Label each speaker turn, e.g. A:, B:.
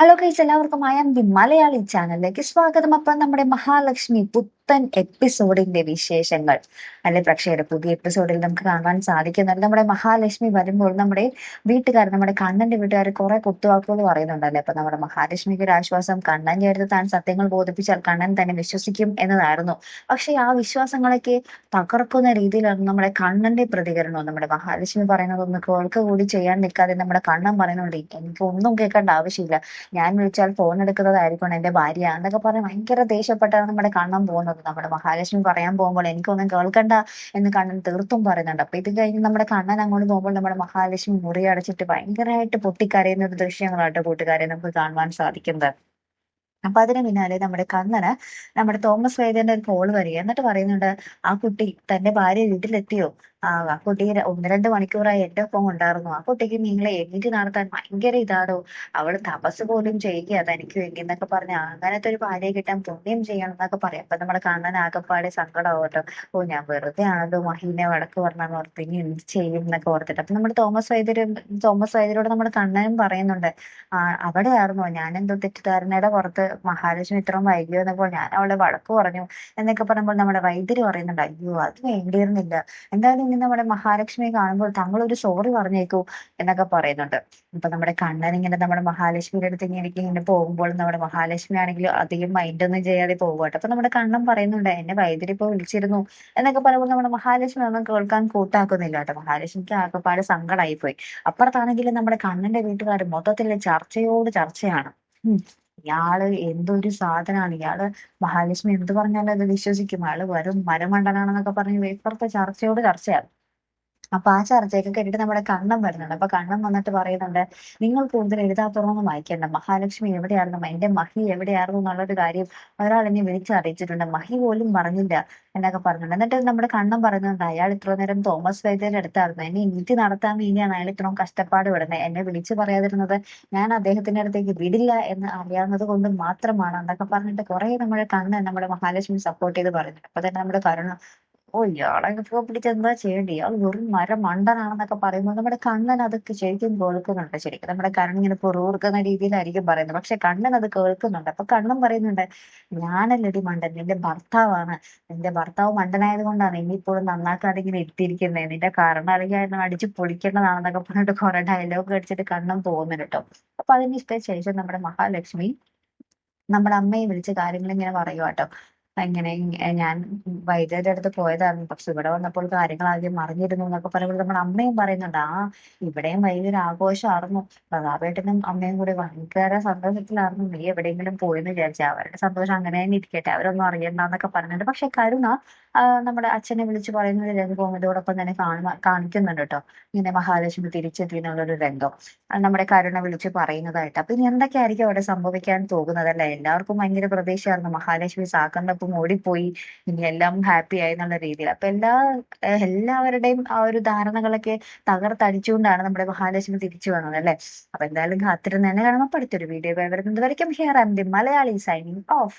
A: Hello കൈസ് എല്ലാവർക്കും ആം the Malayali ചാനലിലേക്ക് സ്വാഗതം. അപ്പം നമ്മുടെ മഹാലക്ഷ്മി പുത്തൻ എപ്പിസോഡിന്റെ വിശേഷങ്ങൾ. അല്ലെ പ്രേക്ഷകരുടെ പുതിയ എപ്പിസോഡിൽ നമുക്ക് കാണാൻ സാധിക്കുന്നുണ്ട് നമ്മുടെ മഹാലക്ഷ്മി വരുമ്പോൾ നമ്മുടെ വീട്ടുകാർ നമ്മുടെ കണ്ണന്റെ വീട്ടുകാർ കുറെ കുത്തുവാക്കുകൾ പറയുന്നുണ്ടല്ലേ? അപ്പൊ നമ്മുടെ മഹാലക്ഷ്മിക്ക് ഒരു ആശ്വാസം കണ്ണൻ ചേർത്ത് താൻ സത്യങ്ങൾ ബോധിപ്പിച്ചാൽ കണ്ണൻ തന്നെ വിശ്വസിക്കും എന്നതായിരുന്നു. പക്ഷെ ആ വിശ്വാസങ്ങളൊക്കെ തകർക്കുന്ന രീതിയിലാണ് നമ്മുടെ കണ്ണന്റെ പ്രതികരണവും. നമ്മുടെ മഹാലക്ഷ്മി പറയുന്നത് ഒന്ന് കേൾക്ക് കൂടി ചെയ്യാൻ നിൽക്കാതെ നമ്മുടെ കണ്ണൻ പറയുന്നുണ്ട് എനിക്ക് ഒന്നും കേൾക്കേണ്ട ആവശ്യമില്ല. ഞാൻ വിളിച്ചാൽ ഫോൺ എടുക്കുന്നതായിരിക്കണം എന്റെ ഭാര്യ എന്നൊക്കെ പറഞ്ഞ് ഭയങ്കര ദേഷ്യപ്പെട്ടാണ് നമ്മുടെ കണ്ണൻ പോകുന്നത്. നമ്മുടെ മഹാലക്ഷ്മി പറയാൻ പോകുമ്പോൾ എനിക്കൊന്നും കേൾക്കണ്ട എന്ന് കണ്ണൻ തീർത്തും പറയുന്നുണ്ട്. അപ്പൊ ഇത് കഴിഞ്ഞ് നമ്മുടെ കണ്ണൻ അങ്ങോട്ട് പോകുമ്പോൾ നമ്മുടെ മഹാലക്ഷ്മി മുറി അടച്ചിട്ട് ഭയങ്കരമായിട്ട് പൊട്ടിക്കരയുന്ന ഒരു ദൃശ്യങ്ങളായിട്ട് കൂട്ടുകാരെ നമുക്ക് കാണുവാൻ സാധിക്കുന്നത്. അപ്പൊ അതിന് പിന്നാലെ നമ്മുടെ കണ്ണന് നമ്മുടെ തോമസ് വൈദ്യന്റെ ഒരു കോൾ വരിക എന്നിട്ട് പറയുന്നുണ്ട് ആ കുട്ടി തന്റെ ഭാര്യ വീട്ടിലെത്തിയോ? ആ കുട്ടി ഒന്ന് രണ്ട് മണിക്കൂറായി എന്റെ ഒപ്പം ഉണ്ടായിരുന്നു. ആ കുട്ടിക്ക് നിങ്ങളെ എണീറ്റ് നടത്താൻ ഭയങ്കര ഇതാടോ. അവൾ തപസ് പോലും ചെയ്യുക തനിക്ക് വേണ്ടി എന്നൊക്കെ പറഞ്ഞ അങ്ങനത്തെ ഒരു ഭാര്യയെ കിട്ടാൻ പുണ്യം ചെയ്യണം എന്നൊക്കെ പറയും. അപ്പൊ നമ്മളെ കാണാൻ ആകെപ്പാടെ സങ്കടമാവും കേട്ടോ ഓ ഞാൻ വെറുതെ ആണല്ലോ മഹീനെ വടക്ക് പറഞ്ഞാൽ ഓർത്ത് ഇനി എന്ത് ചെയ്യും എന്നൊക്കെ ഓർത്തിട്ട്. അപ്പൊ നമ്മുടെ തോമസ് വൈദ്യര് തോമസ് വൈദ്യരോട് നമ്മുടെ കണ്ണനും പറയുന്നുണ്ട്. ആ അവിടെ ആയിരുന്നോ ഞാൻ എന്തോ തെറ്റിദ്ധാരണയുടെ പുറത്ത് മഹാലക്ഷ്മി ഇത്രയും വൈകിയോ എന്നപ്പോൾ ഞാൻ അവളെ വടക്ക് പറഞ്ഞു എന്നൊക്കെ പറയുമ്പോൾ നമ്മുടെ വൈദ്യര് പറയുന്നുണ്ട് അയ്യോ അത് വേണ്ടിയിരുന്നില്ല. എന്തായാലും ഇനി നമ്മുടെ മഹാലക്ഷ്മിയെ കാണുമ്പോൾ തങ്ങൾ ഒരു സോറി പറഞ്ഞേക്കൂ എന്നൊക്കെ പറയുന്നുണ്ട്. ഇപ്പൊ നമ്മുടെ കണ്ണൻ ഇങ്ങനെ നമ്മുടെ മഹാലക്ഷ്മിയുടെ അടുത്ത് ഇങ്ങനെ ഇങ്ങനെ പോകുമ്പോൾ നമ്മുടെ മഹാലക്ഷ്മി ആണെങ്കിൽ അധികം മൈൻഡ് ഒന്നും ചെയ്യാതെ പോകട്ടെ അപ്പൊ നമ്മുടെ കണ്ണൻ പറയുന്നുണ്ട് എന്നെ വൈദ്യുതി ഇപ്പൊ വിളിച്ചിരുന്നു എന്നൊക്കെ പറയുമ്പോൾ നമ്മുടെ മഹാലക്ഷ്മി ഒന്നും കേൾക്കാൻ കൂട്ടാക്കുന്നില്ല കേട്ടോ. മഹാലക്ഷ്മിക്ക് ആകെപ്പാട് സങ്കടമായി പോയി അപ്പുറത്താണെങ്കിൽ നമ്മുടെ കണ്ണന്റെ വീട്ടുകാർ മൊത്തത്തിൽ ചർച്ചയോട് ചർച്ചയാണ്. ഇയാൾ എന്തൊരു സാധനമാണ് ഇയാൾ മഹാലക്ഷ്മി എന്ത് പറഞ്ഞാലും അത് വിശ്വസിക്കും. അയാൾ വെറും മരമണ്ടനാണെന്നൊക്കെ പറഞ്ഞ് ഇപ്പുറത്തെ ചർച്ചയോട് ചർച്ചയാണ്. അപ്പൊ ആ ചർച്ചയൊക്കെ കേട്ടിട്ട് നമ്മുടെ കണ്ണം വരുന്നുണ്ട്. അപ്പൊ കണ്ണം വന്നിട്ട് പറയുന്നുണ്ട് നിങ്ങൾ കൂടുതൽ എഴുതാത്തോളം വായിക്കേണ്ട. മഹാലക്ഷ്മി എവിടെയായിരുന്നു? എന്റെ മഹി എവിടെയായിരുന്നു എന്നുള്ളൊരു കാര്യം ഒരാൾ എന്നെ വിളിച്ചറിയിച്ചിട്ടുണ്ട് മഹി പോലും പറഞ്ഞില്ല എന്നൊക്കെ പറഞ്ഞിട്ടുണ്ട്. എന്നിട്ട് നമ്മുടെ കണ്ണം പറയുന്നുണ്ട് അയാൾ ഇത്ര നേരം തോമസ് വൈദ്യന്റെ അടുത്തായിരുന്നു. എന്നെ ഇനി നടത്താൻ വേണ്ടിയാണ് അയാൾ ഇത്രയും കഷ്ടപ്പാട് വിടുന്നത് എന്നെ വിളിച്ചു പറയാതിരുന്നത് ഞാൻ അദ്ദേഹത്തിന്റെ അടുത്തേക്ക് വിടില്ല എന്ന് അറിയാവുന്നത് കൊണ്ട് മാത്രമാണ് എന്നൊക്കെ പറഞ്ഞിട്ട് കുറെ നമ്മുടെ കണ്ണൻ നമ്മുടെ മഹാലക്ഷ്മി സപ്പോർട്ട് ചെയ്ത് പറയുന്നുണ്ട്. അപ്പൊ തന്നെ നമ്മുടെ കരുണ ഓ ഇയാളെ ഇപ്പൊ പിടിച്ച് എന്താ ചെയ്യേണ്ടി? ഇയാൾ വെറും മരം മണ്ടനാണെന്നൊക്കെ പറയുമ്പോൾ നമ്മുടെ കണ്ണൻ അതൊക്കെ ശരിക്കും കേൾക്കുന്നുണ്ട്. ശരിക്കും നമ്മുടെ കണ്ണൻ ഇങ്ങനെ പുറൂർക്കുന്ന രീതിയിലായിരിക്കും പറയുന്നത്. പക്ഷെ കണ്ണൻ അത് കേൾക്കുന്നുണ്ട്. അപ്പൊ കണ്ണൻ പറയുന്നുണ്ട് ഞാനല്ലടി മണ്ടൻ നിന്റെ ഭർത്താവാണ്. നിന്റെ ഭർത്താവ് മണ്ടനായത് കൊണ്ടാണ് ഇനിയിപ്പോഴും നന്നാക്കാതെ ഇങ്ങനെ എത്തിയിരിക്കുന്നത് നിന്റെ കാരണം അല്ലെങ്കിൽ അടിച്ച് പൊളിക്കേണ്ടതാണെന്നൊക്കെ പറഞ്ഞിട്ട് കുറെ ഡയലോഗ് അടിച്ചിട്ട് കണ്ണൻ പോകുന്നുണ്ട് കേട്ടോ. അപ്പൊ അതിന് ശേഷം നമ്മുടെ മഹാലക്ഷ്മി നമ്മുടെ അമ്മയെ വിളിച്ച് കാര്യങ്ങൾ ഇങ്ങനെ പറയുക ഇങ്ങനെ ഞാൻ വൈദ്യരുടെ അടുത്ത് പോയതായിരുന്നു. പക്ഷെ ഇവിടെ വന്നപ്പോൾ കാര്യങ്ങൾ ആദ്യം മറിഞ്ഞിരുന്നു എന്നൊക്കെ പറയുമ്പോൾ നമ്മുടെ അമ്മയും പറയുന്നുണ്ട്. ആ ഇവിടെയും വലിയൊരു ആഘോഷമായിരുന്നു. പ്രതാപേട്ടനും അമ്മയും കൂടി ഭയങ്കര സന്തോഷത്തിലായിരുന്നു. നീ എവിടെയെങ്കിലും പോയെന്ന് വിചാരിച്ചു അവരുടെ സന്തോഷം അങ്ങനെ തന്നെ ഇരിക്കട്ടെ. അവരൊന്നും അറിയണ്ടെന്നൊക്കെ പറഞ്ഞിട്ടുണ്ട് പക്ഷെ കരുണ നമ്മുടെ അച്ഛനെ വിളിച്ച് പറയുന്ന ഒരു രംഗവും ഇതോടൊപ്പം തന്നെ കാണുന്ന കാണിക്കുന്നുണ്ട് കേട്ടോ ഇങ്ങനെ മഹാലക്ഷ്മി തിരിച്ചെത്തി എന്നുള്ളൊരു രംഗം. നമ്മുടെ കരുണ വിളിച്ച് പറയുന്നതായിട്ട്. അപ്പൊ ഇനി എന്തൊക്കെയായിരിക്കും അവിടെ സംഭവിക്കാൻ പോകുന്നത് അല്ലെ? എല്ലാവർക്കും ഭയങ്കര പ്രതീക്ഷയായിരുന്നു മഹാലക്ഷ്മി സാക്കറിനൊപ്പം ഓടിപ്പോയി. ഇനി എല്ലാം ഹാപ്പി ആയി എന്നുള്ള രീതിയിൽ. അപ്പൊ എല്ലാ എല്ലാവരുടെയും ആ ഒരു ധാരണകളൊക്കെ തകർത്തടിച്ചുകൊണ്ടാണ് നമ്മുടെ മഹാലക്ഷ്മി തിരിച്ചു വന്നത് അല്ലെ? അപ്പൊ എന്തായാലും കാത്തിരുന്ന് തന്നെ കാണുമ്പോൾ അടുത്തൊരു വീഡിയോ വരുന്നത് വരയ്ക്കും. Here and the Malayali signing off